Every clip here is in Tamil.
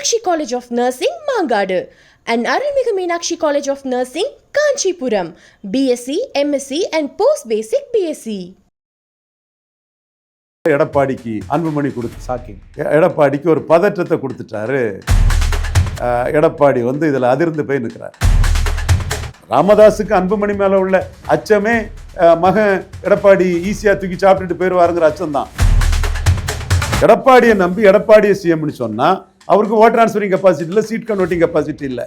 Meenakshi college of nursing Mangadu. And Arulmigu Meenakshi college of nursing Kanchipuram BSc MSc and post basic BSc எடப்பாடிக்கு அன்புமணி கொடுத்து சாக்கிங். எடப்பாடிக்கு ஒரு பதற்றத்தை கொடுத்துட்டாரு. எடப்பாடி வந்து இதில் அதிர்ந்து போய் நிற்கிறார். ராமதாஸுக்கு அன்புமணி மேலே உள்ள அச்சமே மகன் எடப்பாடி ஈஸியாக தூக்கி சாப்பிட்டுட்டு போயிடுவாருங்கிற அச்சம் தான் எடப்பாடியை நம்பி எடப்பாடியை சிஎம்னு சொன்னால் அவருக்கு ஓட் டிரான்ஸ்ஃபரிங் கெப்பாசிட்டி இல்லை சீட் கன்வெர்ட்டிங் கெப்பாசிட்டி இல்லை.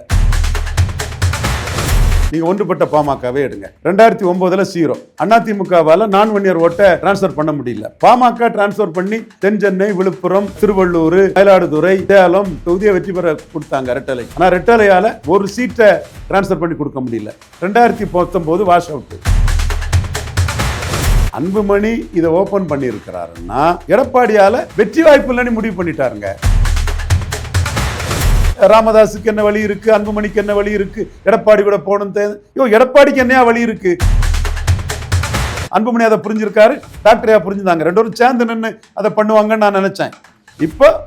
நீங்க ஒன்றுபட்ட பாமகவே எடுங்க. ரெண்டாயிரத்தி ஒன்பதுல சீரோ அதிமுகவால நான் ஒன் இயர் ஓட்டை டிரான்ஸ்ஃபர் பண்ண முடியல. பாமக டிரான்ஸ்ஃபர் பண்ணி தென் சென்னை விழுப்புரம் திருவள்ளூர் மயிலாடுதுறை சேலம் தொகுதியை வெற்றி பெற கொடுத்தாங்க ரெட்டலை. ஆனா ரெட்டலையால ஒரு சீட்டை டிரான்ஸ்ஃபர் பண்ணி கொடுக்க முடியல. ரெண்டாயிரத்தி பத்தொன்பது வாஷ் அவுட் அன்புமணி இதை ஓபன் பண்ணியிருக்கிறாருன்னா எடப்பாடியால வெற்றி வாய்ப்பு இல்லைன்னு முடிவு பண்ணிட்டாருங்க. ராமதாஸுக்கு என்ன வழி இருக்கு? அன்புமணிக்கு என்ன வழி இருக்கு? எடப்பாடி கூட போகணும் தே- யோ எடப்பாடிக்கு என்னையா வழி இருக்கு? அன்புமணி அதை புரிஞ்சிருக்காரு டாக்டரையா புரிஞ்சுதாங்க. ரெண்டு பேரும் சேர்ந்து நின்று அதை பண்ணுவாங்கன்னு நான் நினைச்சேன். இப்போ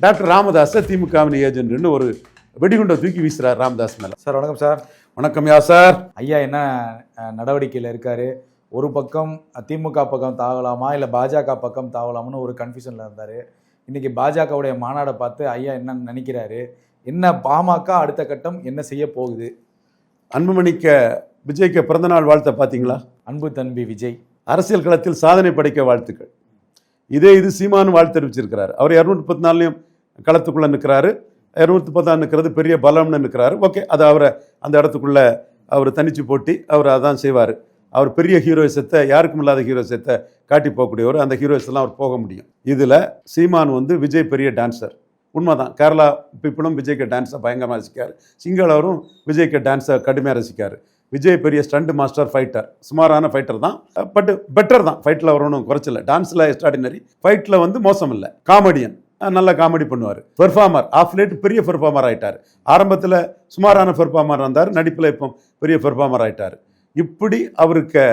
டாக்டர் ராமதாஸை திமுகவின் ஏஜென்ட்னு ஒரு வெடிகுண்டை தூக்கி வீசுறார் ராமதாஸ் மேல. சார் வணக்கம் சார். வணக்கம் யா சார். ஐயா என்ன நடவடிக்கையில் இருக்காரு? ஒரு பக்கம் திமுக பக்கம் தாவலாமா இல்லை பாஜக பக்கம் தாவலாமான்னு ஒரு கன்ஃபியூஷனில் இருந்தார். இன்னைக்கு பாஜகவுடைய மாநாடை பார்த்து ஐயா என்ன நினைக்கிறாரு? என்ன பாமக அடுத்த கட்டம் என்ன செய்ய போகுது? அன்புமணிக்க விஜய்க்கு பிறந்தநாள் வாழ்த்தை பார்த்தீங்களா? அன்பு தம்பி விஜய். அரசியல் களத்தில் சாதனை படைக்க வாழ்த்துக்கள். இதே இது சீமானு வாழ்த்து தெரிவிச்சிருக்கிறார். அவர் இரநூத்தி முப்பத்தி நாலுலையும் களத்துக்குள்ள நிற்கிறாரு. இரநூத்தி முப்பத்தாறு நிற்கிறது பெரிய பலம்னு நிற்கிறாரு. ஓகே அது அவரை அந்த இடத்துக்குள்ள அவர் தனிச்சு போட்டி அவர் அதான் செய்வார். அவர் பெரிய ஹீரோயிசத்தை யாருக்கும் இல்லாத ஹீரோயிசத்தை காட்டி போகக்கூடியவர் அந்த ஹீரோயிஸ்லாம் அவர் போக முடியும். இதில் சீமான் வந்து விஜய் பெரிய டான்ஸர் உண்மைதான். கேரளா பீப்புளும் விஜய்க்கு டான்ஸை பயங்கரமாக ரசிக்கார் சிங்களவரும் விஜய்க்கு டான்ஸை கடுமையாக ரசிக்கார் விஜய் பெரிய ஸ்டண்ட் மாஸ்டர் ஃபைட்டர் சுமாரான ஃபைட்டர் தான். பட் பெட்டர் தான். ஃபைட்டில் அவர் ஒன்றும் குறைச்சல டான்ஸில் எக்ஸ்ட்ராடினரி ஃபைட்டில் வந்து மோசம் இல்லை காமெடியன் நல்ல காமெடி பண்ணுவார். பெர்ஃபார்மர் ஆஃப் லேட் பெரிய பெர்ஃபார்மர் ஆகிட்டார் ஆரம்பத்தில் சுமாரான பெர்ஃபார்மர் இருந்தார். நடிப்பில் இப்போ பெரிய பெர்ஃபார்மர் ஆகிட்டார் இப்படி அவருக்கு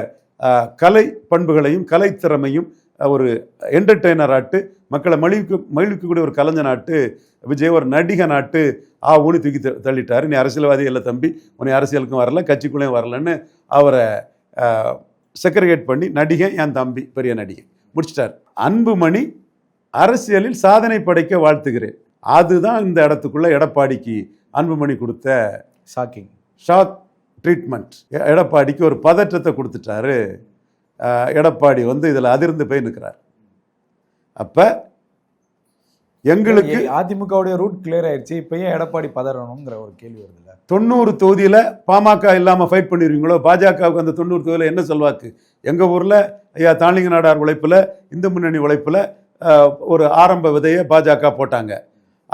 கலை பண்புகளையும் கலை திறமையும் ஒரு என்டர்டெய்னர் ஆட்டு மக்களை மகிழ்விக்க மகிழ்விக்கக்கூடிய ஒரு கலைஞனாட்டு விஜய் ஒரு நடிக நாட்டு ஆ ஊனி தூக்கி தள்ளிட்டாரு. நீ அரசியல்வாதி இல்லை தம்பி உன்னை அரசியலுக்கும் வரல கட்சிக்குள்ளேயும் வரலன்னு அவரை செக்ரிகேட் பண்ணி நடிகை என் தம்பி பெரிய நடிகை முடிச்சிட்டார். அன்புமணி அரசியலில் சாதனை படைக்க வாழ்த்துகிறேன். அதுதான் இந்த இடத்துக்குள்ள எடப்பாடிக்கு அன்புமணி கொடுத்த ஷாக்கிங் ஷாக் ட்ரீட்மெண்ட் எடப்பாடிக்கு ஒரு பதற்றத்தை கொடுத்துட்டாரு. எடப்பாடி வந்து இதில் அதிர்ந்து போய் நிற்கிறார் அப்போ எங்களுக்கு அதிமுகவுடைய ரூட் கிளியர் ஆயிடுச்சு இப்போ ஏன் எடப்பாடி பதறணுங்கிற ஒரு கேள்வி வருதுல்ல தொண்ணூறு தொகுதியில் பாமக இல்லாமல் ஃபைட் பண்ணிடுவீங்களோ? பாஜகவுக்கு அந்த தொண்ணூறு தொகுதியில் என்ன செல்வாக்கு? எங்கள் ஊரில் ஐயா தாளிங்க நாடார் உழைப்பில் இந்து முன்னணி உழைப்பில் ஒரு ஆரம்ப விதையை பாஜக போட்டாங்க.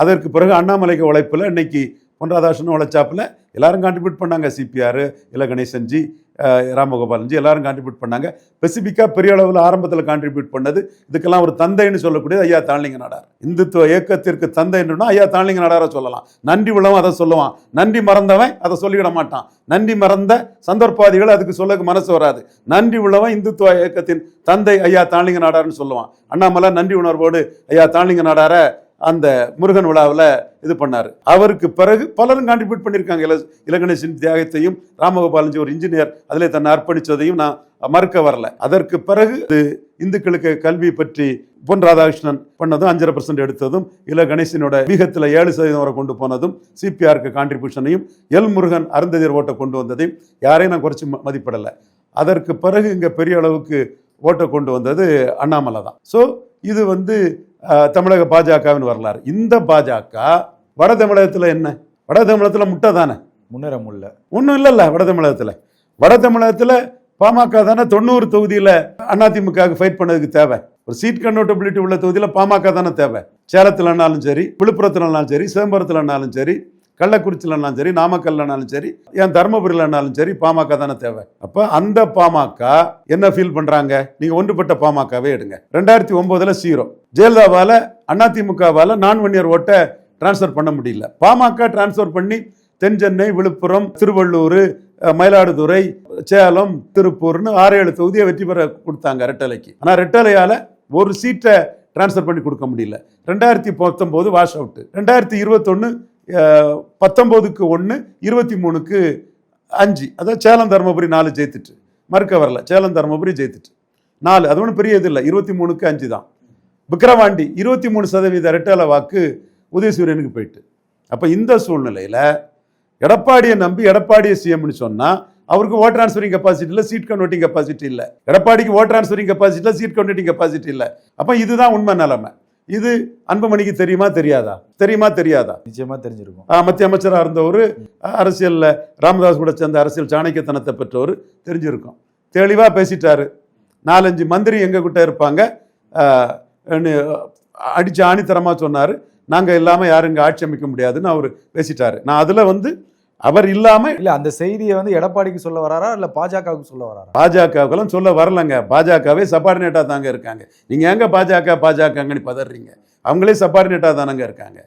அதற்கு பிறகு அண்ணாமலைக்கு உழைப்பில் இன்னைக்கு பொன்ராதாசன் உழைச்சாப்புல எல்லாரும் கான்ட்ரிபியூட் பண்ணாங்க. சிபிஆர் இல்லை கணேசன்ஜி அஹ், ராமகோபாலன்ஜி எல்லாரும் கான்ட்ரிபியூட் பண்ணாங்க. ஸ்பெசிஃபிக்காக பெரிய அளவில் ஆரம்பத்தில் கான்ட்ரிபியூட் பண்ணது. இதுக்கெல்லாம் ஒரு தந்தைன்னு சொல்லக்கூடியது ஐயா தாளிங்க நாடார். இந்துத்துவ இயக்கத்திற்கு தந்தைன்னா ஐயா தாளிங்க நாடாரை சொல்லலாம். நன்றி உள்ளவன் அதை சொல்லுவான். நன்றி மறந்தவன் அதை சொல்லிவிட மாட்டான். நன்றி மறந்த சந்தர்ப்பாதிகள் அதுக்கு சொல்ல மனசு வராது. நன்றி உள்ளவன் இந்துத்துவ இயக்கத்தின் தந்தை ஐயா தாளிங்க நாடார்னு சொல்லுவான். அண்ணாமலை நன்றி உணர்வோடு ஐயா தாளிங்க நாடாரை அந்த முருகன் விழாவில் இது பண்ணார். அவருக்கு பிறகு பலரும் கான்ட்ரிபியூட் பண்ணியிருக்காங்க. இல இலகணேசன் தியாகத்தையும் ராமகோபாலஞ்சி ஒரு இன்ஜினியர் அதில் தன்னை அர்ப்பணித்ததையும் நான் மறுக்க வரல. அதற்கு பிறகு இது இந்துக்களுக்கு கல்வி பற்றி பொன் ராதாகிருஷ்ணன் பண்ணதும் அஞ்சரை பர்சன்ட் எடுத்ததும் இல கணேசனோட வீகத்தில் ஏழு சதவீதம் வரை கொண்டு போனதும் சிபிஆருக்கு கான்ட்ரிபியூஷனையும் எல் முருகன் அருந்ததியர் ஓட்டை கொண்டு வந்ததையும் யாரையும் நான் குறைச்சி மதிப்பிடலை. அதற்கு பிறகு இங்கே பெரிய அளவுக்கு ஓட்டை கொண்டு வந்தது அண்ணாமலை தான் ஸோ இது வந்து தமிழக பாஜகவின் வரலாறு. இந்த பாஜக வட தமிழகத்தில் என்ன? வட தமிழகத்தில் முட்டை தானே? முன்னேற முடியல ஒன்றும் இல்லைல்ல வட தமிழகத்தில். வட தமிழகத்தில் பாமக தானே தொண்ணூறு தொகுதியில் அதிமுகவுக்கு ஃபைட் பண்ணதுக்கு தேவை. ஒரு சீட் கன்வெர்டபிலிட்டி உள்ள தொகுதியில் பாமக தானே தேவை. சேலத்துலனாலும் சரி விழுப்புரத்துலனாலும் சரி சிதம்பரத்துலனாலும் சரி கள்ளக்குறிச்சிலனாலும் சரி நாமக்கல்லனாலும் சரி ஏன் தருமபுரியிலனாலும் சரி பாமக தானே தேவை. அப்போ அந்த பாமக என்ன ஃபீல் பண்ணுறாங்க நீங்கள் ஒன்றுபட்ட பாமகவே எடுங்க. ரெண்டாயிரத்தி ஒம்போதில் சீரோ ஜெயலலிதாவால் அதிமுகவால் நான் ஒன் இயர் ஓட்டை டிரான்ஸ்ஃபர் பண்ண முடியல. பாமக டிரான்ஸ்ஃபர் பண்ணி தென் சென்னை விழுப்புரம் திருவள்ளூர் மயிலாடுதுறை சேலம் திருப்பூர்னு ஆறு ஏழு தொகுதியை வெற்றி பெற கொடுத்தாங்க ரெட்டலைக்கு. ஆனால் ரெட்டலையால் ஒரு சீட்டை ட்ரான்ஸ்ஃபர் பண்ணி கொடுக்க முடியல. ரெண்டாயிரத்தி பத்தொம்போது வாஷ் அவுட்டு ரெண்டாயிரத்தி இருபத்தொன்று பத்தொம்போதுக்கு ஒன்று இருபத்தி மூணுக்கு அஞ்சு. அதாவது சேலம் தருமபுரி நாலு ஜெயித்துட்டு. மறுக்க வரல. சேலம் தருமபுரி ஜெயித்துட்டு. நாலு. அது ஒன்றும் பெரிய இது இல்லை. இருபத்தி மூணுக்கு அஞ்சு தான். விக்ரவாண்டி இருபத்தி மூணு சதவீத ரெட்டல வாக்கு உதயசூரியனுக்கு போயிட்டு. அப்போ இந்த சூழ்நிலையில் எடப்பாடியை நம்பி எடப்பாடியை சிஎம்னு சொன்னால் அவருக்கு ஓட் ட்ரான்ஸ்ஃபரிங் கெப்பாசிட்டி இல்லை சீட் கன்வெர்ட்டிங் கெப்பாசிட்டி இல்லை. எடப்பாடிக்கு ஓட் ட்ரான்ஸ்ஃபரிங் கெப்பாசிட்டி இல்லை சீட் கன்வெர்ட்டிங் கெப்பாசிட்டி இல்லை. அப்போ இதுதான் உண்மை நிலைமை. இது அன்புமணிக்கு தெரியுமா தெரியாதா? தெரியுமா தெரியாதா? நிச்சயமா தெரிஞ்சிருக்கும். மத்திய அமைச்சராக இருந்தவர் அரசியலில் ராமதாஸ் கூட சேர்ந்த அரசியல் சாணக்கியத்தனத்தை பெற்றவர் தெரிஞ்சிருக்கும். தெளிவாக பேசிட்டாரு. நாலஞ்சு மந்திரி எங்கள் கிட்ட இருப்பாங்க அடித்து ஆணித்தரமாக சொன்னார். நாங்கள் இல்லாமல் யாரும் இங்கே ஆட்சி அமைக்க முடியாதுன்னு அவர் பேசிட்டாரு. நான் அதில் வந்து அவர் இல்லாமல் இல்ல அந்த செய்தியை வந்து எடப்பாடிக்கு சொல்ல வராரா? இல்ல பாஜகவுக்கு சொல்ல வராரா? பாஜகவுக்கெல்லாம் சொல்ல வரலங்க. பாஜகவே சபார்டினேட்டாக தாங்க இருக்காங்க. நீங்கள் எங்கே பாஜக பாஜகங்கன்னு பதறீங்க? அவங்களே சபார்டினேட்டாக தானங்க இருக்காங்க.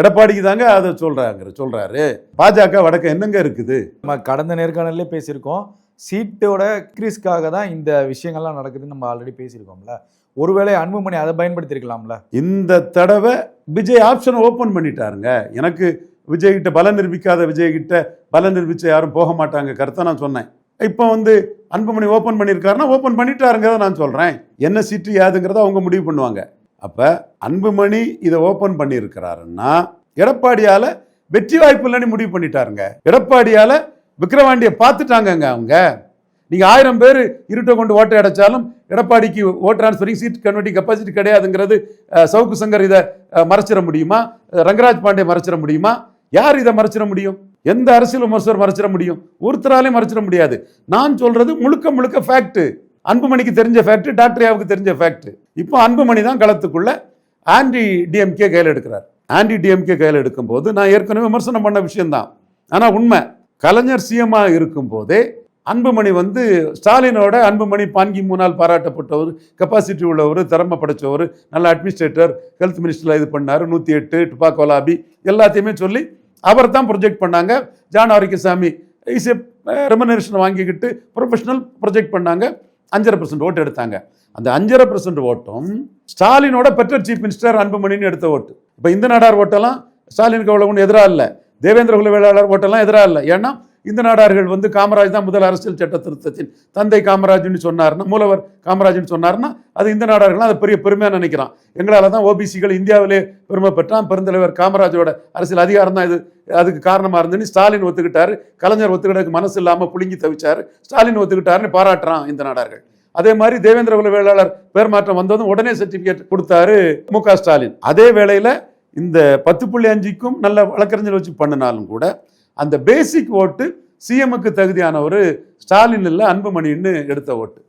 எடப்பாடிக்கு தாங்க அதை சொல்கிறாங்க சொல்கிறாரு பாஜக வடக்க என்னங்க இருக்குது? நம்ம கடந்த நேர்காணல்லே பேசியிருக்கோம். சீட்டோட இன்க்ரீஸ்க்காக தான் இந்த விஷயங்கள்லாம் நடக்குதுன்னு நம்ம ஆல்ரெடி பேசியிருக்கோம்ல. ஒருவேளை அன்புமணி அதை பயன்படுத்தியிருக்கலாம்ல? இந்த தடவை விஜய் ஆப்ஷனை ஓப்பன் பண்ணிட்டாருங்க. எனக்கு விஜய்கிட்ட பலம் நிரூபிக்காத விஜய்கிட்ட பலம் நிரூபிச்ச யாரும் போக மாட்டாங்க. கருத்தை நான் சொன்னேன். இப்போ வந்து அன்புமணி ஓப்பன் பண்ணியிருக்காருன்னா ஓப்பன் பண்ணிட்டாருங்கிறத நான் சொல்கிறேன் என்ன சீட்டு யாதுங்கிறத அவங்க முடிவு பண்ணுவாங்க. அப்போ அன்புமணி இதை ஓப்பன் பண்ணியிருக்கிறாருன்னா எடப்பாடியால் வெற்றி வாய்ப்பு இல்லைன்னு முடிவு பண்ணிட்டாருங்க. எடப்பாடியால் விக்ரவாண்டியை பார்த்துட்டாங்கங்க அவங்க. நீங்கள் ஆயிரம் பேர் இருட்டை கொண்டு ஓட்டை அடைச்சாலும் எடப்பாடிக்கு vote transferring seat converting capacity கிடையாதுங்கிறது Savukku Shankar இதை மறைச்சிட முடியுமா? ரங்கராஜ் பாண்டே மறைச்சிட முடியுமா? யார் இதை மறைச்சிட முடியும்? எந்த அரசியல் விமர்சகர் மறைச்சிட முடியும்? ஒருத்தராலே மறைச்சிட முடியாது. நான் சொல்றது முழுக்க முழுக்க ஃபேக்ட் அன்புமணிக்கு தெரிஞ்ச ஃபேக்ட் டாக்டரியாவுக்கு தெரிஞ்ச ஃபேக்ட் இப்போ அன்புமணி தான் களத்துக்குள்ள ஆன்டி டிஎம்கே கையில் எடுக்கிறார். ஆன்டி டிஎம்கே கையில் எடுக்கும்போது நான் ஏற்கனவே விமர்சனம் பண்ண விஷயம்தான். ஆனால் உண்மை கலைஞர் சிஎம்மா இருக்கும்போதே அன்புமணி வந்து ஸ்டாலினோட அன்புமணி பான்கி மூணால் பாராட்டப்பட்டவர் கெப்பாசிட்டி உள்ளவர் திறமை படைச்சவர் நல்ல அட்மினிஸ்ட்ரேட்டர் ஹெல்த் மினிஸ்டரில் இது பண்ணார் நூற்றி எட்டு டுபாக்கோ கோலாபி எல்லாத்தையுமே சொல்லி அவர் தான் ப்ரொஜெக்ட் பண்ணாங்க ஜான் ஆரோக்கியசாமி இஸ் ரெமனேஷன் வாங்கிக்கிட்டு ப்ரொஃபஷனல் ப்ரொஜெக்ட் பண்ணாங்க. அஞ்சரை பர்சன்ட் ஓட்டு எடுத்தாங்க. அந்த அஞ்சரை பர்சன்ட் ஓட்டும் ஸ்டாலினோட பெற்ற சீஃப் மினிஸ்டர் அன்புமணின்னு எடுத்த ஓட்டு. இப்போ இந்த நாடார் ஓட்டெல்லாம் ஸ்டாலினுக்கு அவ்வளோ ஒன்றும் எதிராக இல்லை. தேவேந்திர குல வேளாளர் ஓட்டெல்லாம் எதிராக இல்லை. ஏன்னா இந்த நாடார்கள் வந்து காமராஜ் தான் முதல் அரசியல் சட்ட திருத்தத்தின் தந்தை காமராஜ்னு சொன்னார்னா மூலவர் காமராஜ்னு சொன்னார்னா அது இந்த நாடார்கள்லாம் அது பெரிய பெருமையாக நினைக்கிறான். எங்களால் தான் ஓபிசிகள் இந்தியாவிலே பெருமை பெற்றான். பெருந்தலைவர் காமராஜோட அரசியல் அதிகாரம் தான் இது. அதுக்கு காரணமாக இருந்துன்னு ஸ்டாலின் ஒத்துக்கிட்டாரு. கலைஞர் ஒத்துக்கிட்டதுக்கு மனசு இல்லாமல் புழுங்கி தவிச்சார். ஸ்டாலின் ஒத்துக்கிட்டாருன்னு பாராட்டுறான் இந்த நாடார்கள். அதே மாதிரி தேவேந்திர குல வேளாளர் பேர் மாற்றம் வந்ததும் உடனே சர்டிஃபிகேட் கொடுத்தாரு மு ஸ்டாலின். அதே வேளையில் இந்த பத்து புள்ளி அஞ்சுக்கும் நல்ல வழக்கறிஞர் வச்சு பண்ணினாலும் கூட அந்த பேசிக் ஓட்டு சிஎம்முக்கு தகுதியான ஒரு ஸ்டாலின் இல்லை அன்புமணின்னு எடுத்த ஓட்டு.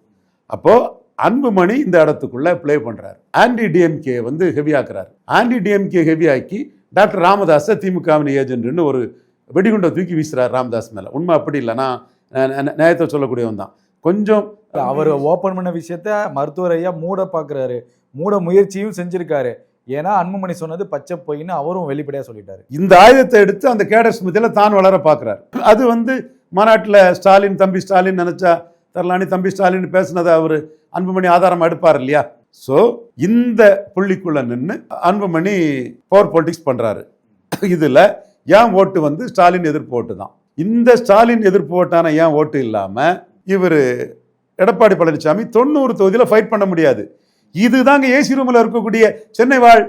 அப்போ அன்புமணி இந்த இடத்துக்குள்ள ப்ளே பண்றாரு. ஆன்டி டிஎம்கே வந்து ஹெவியாக்குறாரு ஆன்டி டிஎம்கே ஹெவியாக்கி டாக்டர் ராமதாஸை திமுகவின் ஏஜென்ட்னு ஒரு வெடிகுண்டை தூக்கி வீசுறாரு ராமதாஸ் மேல. உண்மை அப்படி இல்லை நான் ந- ந- நியாயத்தை சொல்லக்கூடியவன் தான். கொஞ்சம் அவர் ஓபன் பண்ண விஷயத்த மருத்துவர் ஐயா மூட பாக்குறாரு. மூட முயற்சியும் செஞ்சிருக்காரு. ஏன்னா அன்புமணி சொன்னது பச்சை பொய்ன்னு அவரும் வெளிப்படையா சொல்லிட்டாரு. இந்த ஆயுதத்தை எடுத்து அந்த கேடர்ஸ் மத்தியில் தான் வளர பார்க்குறாரு. அது வந்து மாநாட்டில் ஸ்டாலின் தம்பி ஸ்டாலின் நினச்சா தரலானி தம்பி ஸ்டாலின் பேசினதை அவர் அன்புமணி ஆதாரம் எடுப்பார் இல்லையா? ஸோ இந்த புள்ளிக்குள்ள நின்று அன்புமணி பவர் பொலிட்டிக்ஸ் பண்ணுறாரு இதில் ஏன் ஓட்டு வந்து ஸ்டாலின் எதிர்ப்பு ஓட்டு தான்? இந்த ஸ்டாலின் எதிர்ப்பு ஓட்டான ஏன் ஓட்டு இல்லாமல் இவர் எடப்பாடி பழனிசாமி தொண்ணூறு தொகுதியில் ஃபைட் பண்ண முடியாது. இதுதாங்க ஏசி ரூமில் இருக்கக்கூடிய சென்னை வாழ்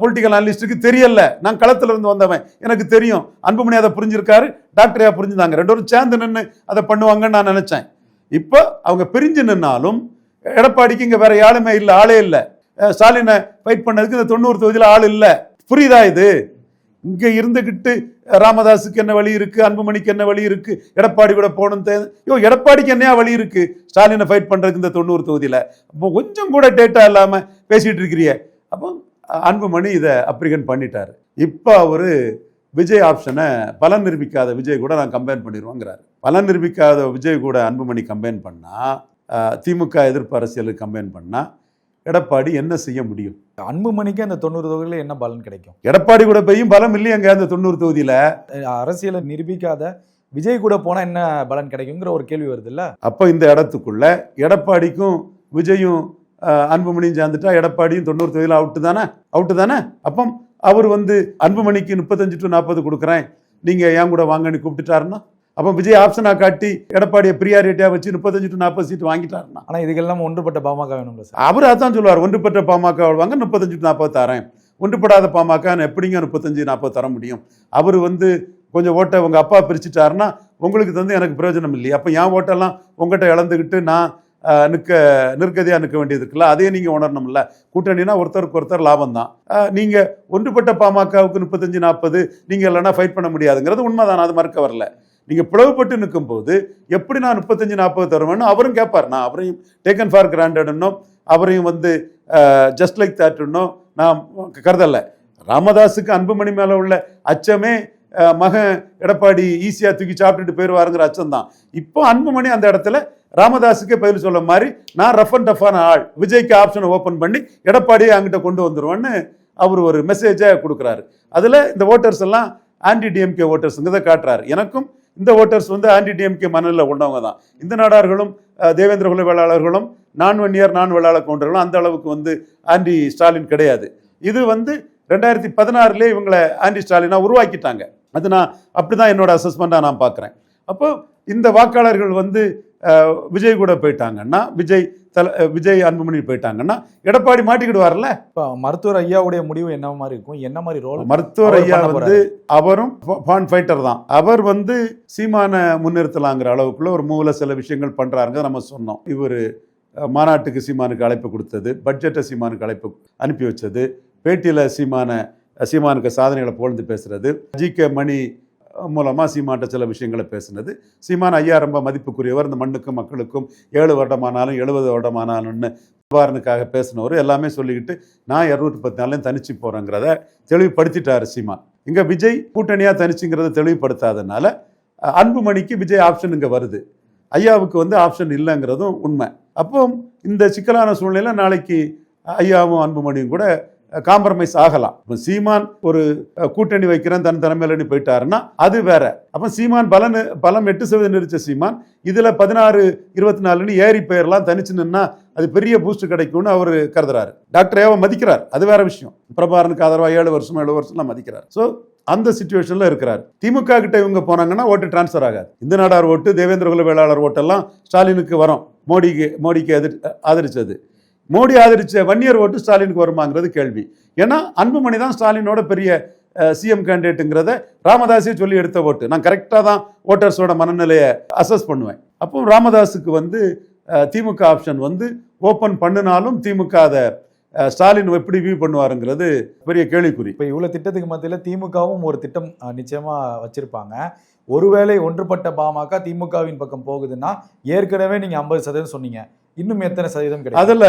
பொலிட்டிக்கல் அனலிஸ்ட்டுக்கு தெரியல. நான் களத்தில் இருந்து வந்தவன். எனக்கு தெரியும். அன்புமணி அதை புரிஞ்சிருக்காரு. டாக்டரையா புரிஞ்சுதாங்க. ரெண்டு பேரும் சேர்ந்து நின்று அதை பண்ணுவாங்கன்னு நான் நினச்சேன். இப்போ அவங்க பிரிஞ்சு நின்னாலும் எடப்பாடிக்கு இங்கே வேற யாருமே இல்லை ஆளே இல்லை. ஸ்டாலினை ஃபைட் பண்ணதுக்கு இந்த தொண்ணூறு தொகுதியில் ஆள் இல்லை. புரியுதா இது? இங்கே இருந்துக்கிட்டு ராமதாஸுக்கு என்ன வழி இருக்கு? அன்புமணிக்கு என்ன வழி இருக்கு? எடப்பாடி கூட போகணும் ஐயோ எடப்பாடிக்கு என்னையா வழி இருக்கு? ஸ்டாலினை ஃபைட் பண்றதுக்கு இந்த தொண்ணூறு தொகுதியில. அப்போ கொஞ்சம் கூட டேட்டா இல்லாம பேசிட்டு இருக்கிறிய. அப்போ அன்புமணி இதை அப்ரிகன் பண்ணிட்டாரு. இப்போ அவரு விஜய் ஆப்ஷனை பலன் நிரூபிக்காத விஜய் கூட நான் கம்பைன் பண்ணிடுவோங்கிறாரு. பலன் நிரூபிக்காத விஜய் கூட அன்புமணி கம்பைன் பண்ணா திமுக எதிர்ப்பு அரசியலுக்கு கம்பைன் பண்ணால் எடப்பாடி என்ன செய்ய முடியும்? அன்புமணிக்கு அந்த தொண்ணூறு தொகுதியில என்ன பலன் கிடைக்கும்? எடப்பாடி கூட போயும் பலம் இல்லையங்க அந்த தொண்ணூறு தொகுதியில. அரசியலை நிரூபிக்காத விஜய் கூட போனா என்ன பலன் கிடைக்குங்கிற ஒரு கேள்வி வருது இல்ல அப்போ இந்த இடத்துக்குள்ள எடப்பாடிக்கும் விஜயும் அன்புமணியும் சேர்ந்துட்டா எடப்பாடியும் தொண்ணூறு தொகுதியில் அவுட்டு தானே? அவுட்டு தானே? அப்போ அவர் வந்து அன்புமணிக்கு முப்பத்தஞ்சு டு நாற்பது கொடுக்குறேன். நீங்கள் என் கூட வாங்கன்னு கூப்பிட்டுட்டாருன்னா? அப்போ விஜய் ஆப்ஷனாக காட்டி எடப்பாடியை பிரியாரிட்டியாக வச்சு முப்பத்தஞ்சு டு நாற்பது சீட் வாங்கிட்டாருன்னா ஆனா இதுக்கெல்லாம் ஒன்றுபட்ட பாமக வேணும்ல சார். அவர் அதான் சொல்லுவார் ஒன்றுபட்ட பாமக வாங்க முப்பத்தஞ்சு டு நாற்பது தரேன். ஒன்றுபடாத பாமக நான் எப்படிங்க முப்பத்தஞ்சு நாற்பது தர முடியும்? அவர் வந்து கொஞ்சம் ஓட்டை உங்கள் அப்பா பிரிச்சுட்டாருன்னா உங்களுக்கு தந்து எனக்கு பிரயோஜனம் இல்லையா. அப்போ என் ஓட்டெல்லாம் உங்கள்கிட்ட இழந்துக்கிட்டு நான் நிற்க நிற்கதியாக நிற்க வேண்டியது இருக்குல்ல? அதே நீங்கள் உணரணும்ல. கூட்டணினா ஒருத்தருக்கு ஒருத்தர் லாபம் தான் நீங்கள் ஒன்றுபட்ட பாமகவுக்கு முப்பத்தஞ்சு நாற்பது நீங்கள் இல்லைன்னா ஃபைட் பண்ண முடியாதுங்கிறது உண்மைதான். அது மறுக்க வரல. நீங்கள் பிளவுபட்டு நிற்கும்போது எப்படி நான் முப்பத்தஞ்சு நாற்பது தருவேன்னு அவரும் கேட்பார். நான் அவரையும் டேக்கன் ஃபார் கிராண்டட்னும் அவரையும் வந்து ஜஸ்ட் லைக் தேட்டுன்னும் நான் கருதலை. ராமதாஸுக்கு அன்புமணி மேலே உள்ள அச்சமே மகன் எடப்பாடி ஈஸியாக தூக்கி சாப்பிட்டுட்டு போயிடுவாருங்கிற அச்சம் தான் இப்போ அன்புமணி அந்த இடத்துல ராமதாஸுக்கே பதில் சொல்ல மாதிரி நான் ரஃப் அண்ட் டஃப்பான ஆள் விஜய்க்கு ஆப்ஷனை ஓப்பன் பண்ணி எடப்பாடியை அங்கிட்ட கொண்டு வந்துடுவேன்னு அவர் ஒரு மெசேஜை கொடுக்குறாரு. அதில் இந்த ஓட்டர்ஸ் எல்லாம் ஆன்டி டிஎம்கே ஓட்டர்ஸுங்கிறத காட்டுறாரு. எனக்கும் இந்த ஓட்டர்ஸ் வந்து ஆன்டி டிஎம்கே மனநிலை உள்ளவங்க தான் இந்த நாடார்களும் தேவேந்திர குல வேளாளர்களும் நான் வன்னியர் நான் வேளாளர் கவுண்டர்களும் அந்த அளவுக்கு வந்து ஆன்டி ஸ்டாலின் கிடையாது. இது வந்து ரெண்டாயிரத்தி பதினாறுலேயே இவங்களை ஆன்டி ஸ்டாலினாக உருவாக்கிட்டாங்க. அது நான் அப்படி தான் என்னோட அசஸ்மெண்ட்டாக நான் பார்க்குறேன். அப்போ இந்த வாக்காளர்கள் வந்து விஜய் கூட போயிட்டாங்கன்னா விஜய் தல விஜய் அன்புமணி போயிட்டாங்கன்னா எடப்பாடி மாட்டிக்கிடுவார்ல? இப்போ மருத்துவர் ஐயாவுடைய முடிவு என்ன மாதிரி இருக்கும்? என்ன மாதிரி ரோல் மருத்துவர் ஐயா வந்து அவரும் பான் ஃபைட்டர் தான். அவர் வந்து சீமான முன்னிறுத்தலாங்கிற அளவுக்குள்ள ஒரு மூல சில விஷயங்கள் பண்றாருங்க நம்ம சொன்னோம். இவர் மாநாட்டுக்கு சீமானுக்கு அழைப்பு கொடுத்தது பட்ஜெட்டை சீமானுக்கு அழைப்பு அனுப்பி வச்சது பேட்டியில் சீமான சீமானுக்கு சாதனைகளை புகழ்ந்து பேசுறது ஜி கே மணி மூலமாக சீமான்ட்ட சில விஷயங்களை பேசுனது. சீமான் ஐயா ரொம்ப மதிப்புக்குரியவர். இந்த மண்ணுக்கும் மக்களுக்கும் ஏழு வருடமானாலும் எழுபது வருடமானாலும்னு நிவாரணுக்காக பேசினவர். எல்லாமே சொல்லிக்கிட்டு நான் இரநூத்தி பத்து நாள்லையும் தனிச்சு போகிறேங்கிறத தெளிவுபடுத்திட்டார் சீமான். இங்கே விஜய் கூட்டணியாக தனிச்சுங்கிறத தெளிவுபடுத்தாதனால அன்புமணிக்கு விஜய் ஆப்ஷன் இங்கே வருது. ஐயாவுக்கு வந்து ஆப்ஷன் இல்லைங்கிறதும் உண்மை. அப்போ இந்த சிக்கலான சூழ்நிலையில் நாளைக்கு ஐயாவும் அன்புமணியும் கூட காம்ப்ரமைஸ் ஆகலாம். இப்போ சீமான் ஒரு கூட்டணி வைக்கிறேன் தன் தலைமையிலன்னு போயிட்டாருன்னா அது வேற. அப்போ சீமான் பலன் பலம் எட்டு சதவீதம் நிறுத்த சீமான் இதில் பதினாறு இருபத்தி நாலுன்னு ஏறி பெயர்லாம் தனிச்சு நின்னா அது பெரிய பூஸ்ட் கிடைக்கும்னு அவர் கருதுறாரு. டாக்டர் ஏவா மதிக்கிறார். அது வேற விஷயம். பிரபாரனுக்கு ஆதரவாக ஏழு வருஷம் ஏழு வருஷம்லாம் மதிக்கிறார். ஸோ அந்த சுச்சுவேஷனில் இருக்கிறார். திமுக கிட்ட இவங்க போனாங்கன்னா ஓட்டு டிரான்ஸ்ஃபர் ஆகாது. இந்த நாடார் ஓட்டு தேவேந்திர குல வேளாளர் ஓட்டெல்லாம் ஸ்டாலினுக்கு வரும். மோடிக்கு மோடிக்கு எதிர் ஆதரிச்சது. மோடி ஆதரிச்ச வன்னியர் ஓட்டு ஸ்டாலினுக்கு வருமாங்கிறது கேள்வி. ஏன்னா அன்புமணி தான் ஸ்டாலினோட பெரிய சிஎம் கேண்டிடேட்டுங்கிறத ராமதாஸே சொல்லி எடுத்த ஓட்டு. நான் கரெக்டாக தான் ஓட்டர்ஸோட மனநிலையை அசஸ் பண்ணுவேன். அப்போ ராமதாஸுக்கு வந்து திமுக ஆப்ஷன் வந்து ஓப்பன் பண்ணினாலும் திமுக அதை ஸ்டாலின் எப்படி வியூ பண்ணுவாருங்கிறது பெரிய கேள்விக்குறி. இப்போ இவ்வளோ திட்டத்துக்கு மத்தியில் திமுகவும் ஒரு திட்டம் நிச்சயமாக வச்சுருப்பாங்க. ஒருவேளை ஒன்றுபட்ட பாமக திமுகவின் பக்கம் போகுதுன்னா ஏற்கனவே நீங்கள் ஐம்பது சதவீதம் சொன்னீங்க. இன்னும் எத்தனை சதவீதம் கிடைக்கும்? அதில்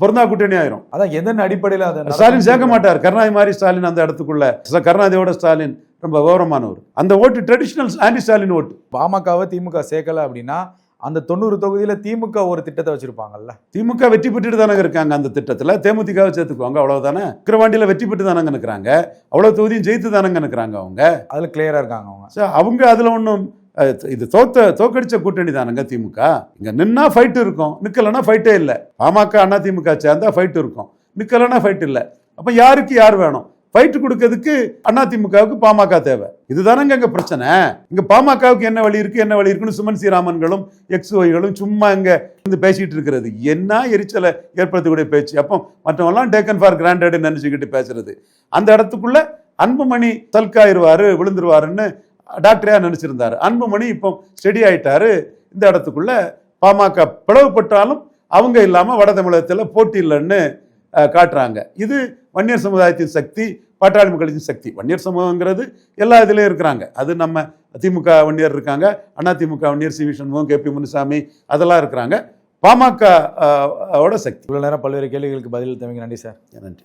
பொருந்தா கூட்டணி ஆயிரும். அதான் எதன் அடிப்படையில் அதை ஸ்டாலின் சேர்க்க மாட்டார். கருணாநிதி மாதிரி ஸ்டாலின் அந்த இடத்துக்குள்ள. கருணாநிதியோட ஸ்டாலின் ரொம்ப கௌரவமானவர் அந்த ஓட்டு ட்ரெடிஷ்னல் ஆன்டி ஸ்டாலின் ஓட்டு. பாமகவை திமுக சேர்க்கல அப்படின்னா அந்த தொண்ணூறு தொகுதியில திமுக ஒரு திட்டத்தை வச்சிருப்பாங்கல்ல? திமுக வெற்றி பெற்றுட்டு தானங்க இருக்காங்க அந்த திட்டத்தில். தேமுதிகவை சேர்த்துக்குவாங்க அவ்வளவுதானே? விக்கிரவாண்டியில் வெற்றி பெற்று தானங்க நிற்கிறாங்க அவ்வளோ தொகுதியும் ஜெயித்து தானங்க நிற்கிறாங்க அவங்க. அதுல கிளியரா இருக்காங்க அவங்க. அவங்க அதில் ஒன்றும் இது தோத்த தோக்கடிச்ச கூட்டணி தானங்க திமுக. இங்கே நின்னா ஃபைட்டு இருக்கும். நிற்கலைன்னா ஃபைட்டே இல்லை. பாமக அண்ணா திமுக சேர்ந்தா ஃபைட்டு இருக்கும். நிற்கலைன்னா ஃபைட் இல்லை. அப்போ யாருக்கு யார் வேணும்? ஃபைட்டு கொடுக்கறதுக்கு அண்ணா திமுகவுக்கு பாமக தேவை. இதுதானங்க இங்கே பிரச்சனை. இங்கே பாமகவுக்கு என்ன வழி இருக்கு என்ன வழி இருக்குன்னு சுமன் சீராமன்களும் எக்ஸ் ஒய்களும் சும்மா இங்கே இருந்து பேசிட்டு இருக்கிறது. என்ன எரிச்சலை ஏற்படுத்தக்கூடிய பேச்சு? அப்போ மற்றவங்களாம் டேக்கன் ஃபார் கிராண்டட் நினச்சிக்கிட்டு பேசுறது. அந்த இடத்துக்குள்ள அன்புமணி தல்காயிருவாரு விழுந்துருவாருன்னு டாக்டரையா நினைச்சிருந்தாரு. அன்புமணி இப்போ ஸ்டெடி ஆயிட்டாரு. இந்த இடத்துக்குள்ள பாமக பிளவுபட்டாலும் அவங்க இல்லாம வட தமிழகத்தில் போட்டி இல்லைன்னு காட்டுறாங்க. இது வன்னியர் சமுதாயத்தின் சக்தி பாட்டாளி மக்களின் சக்தி. வன்னியர் சமூகங்கிறது எல்லா இதுலேயும் இருக்கிறாங்க. அது நம்ம திமுக வன்னியர் இருக்காங்க. Anna DMK Vanniyar C V Shanmugam K P Munusamy அதெல்லாம் இருக்கிறாங்க. பாமக அஹ், ஓட சக்தி. இவ்வளவு நேரம் பல்வேறு கேள்விகளுக்கு பதில் தவிங்க நன்றி சார். நன்றி.